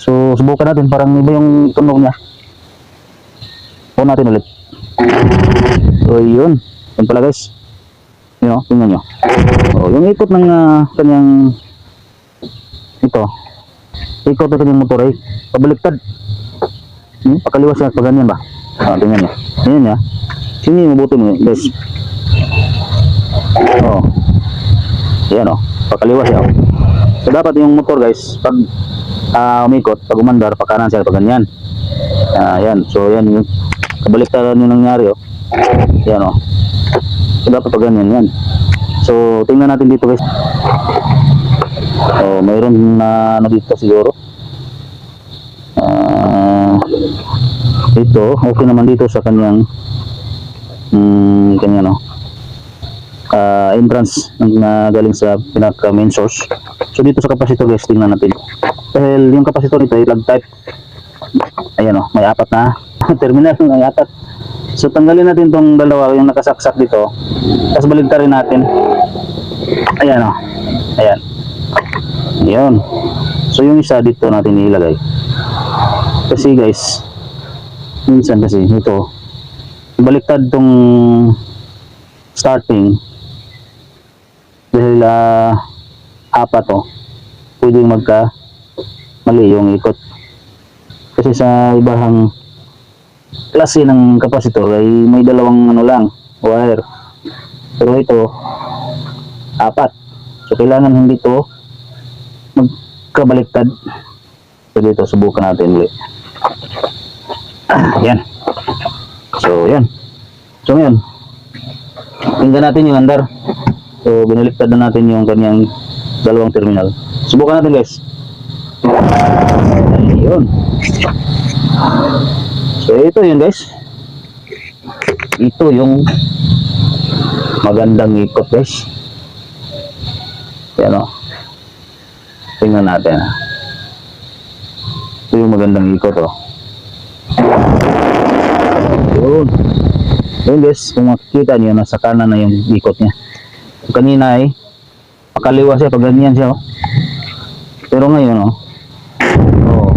So, subukan natin. Parang iba yung tunog niya. On natin ulit. So, yun. Yan pala guys. Yun o, tingnan nyo. O, yung ikot ng ah, kanyang ito. Ikot ng kanyang motor ay pabaliktad. Hmm? Pakaliwa siya pag ganyan ba? Ah, tingnan nyo. Tingnan nyo. Sini mabuti mo guys. Oh. Yan o. Pakaliwa siya. oh. So dapat yung motor guys, pag ah, umikot, pag umandar, pakanan siya pag ganyan. Yan. So yan yung kabaliktaran yung nangyari oh. Yan oh. So dapat pag ganyan yan. So tingnan natin dito guys. Oh, mayroon na ano dito siguro. Ah, ito, okay naman dito sa kanyang mm, kanya no ah, entrance na galing sa pinaka main source. So dito sa capacitor guys, tingnan natin. Dahil yung capacitor nito ay log type. Ayan o, may apat na terminal, may apat. So tanggalin natin tong dalawa, yung nakasaksak dito. Tapos baligtarin natin. Ayan o. Ayan. Ayan. So yung isa dito natin ilagay. Kasi guys, minsan kasi ito, baliktad tong starting dahil ah, apat to pwedeng magka mali yung ikot. Kasi sa ibang klase ng kapasitor ay may dalawang ano lang wire. Pero ito apat. So kailangan hindi to magkabaliktad. So dito subukan natin ulit ah, yan. So yan. So ngayon tingnan natin yung andar. So, binaliktad na natin yung kanyang dalawang terminal. Subukan natin guys. Ayun. So, ito yun guys. Ito yung magandang ikot guys. Yan o. Tingnan natin. Ito yung magandang ikot o. Yun. Yun guys, kung makikita nyo, nasa kanan na yung ikot niya kanina ay pakaliwa siya pag ganyan siya oh. pero ngayon oh. Oh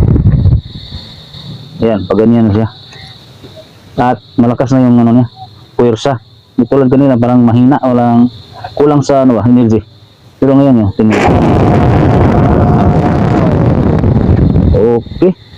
yan pag ganyan siya. At malakas na yung ano niya puwersa. Di tulad kanina parang mahina walang kulang sa ano ba energy. Pero ngayon yun tingnan. Okay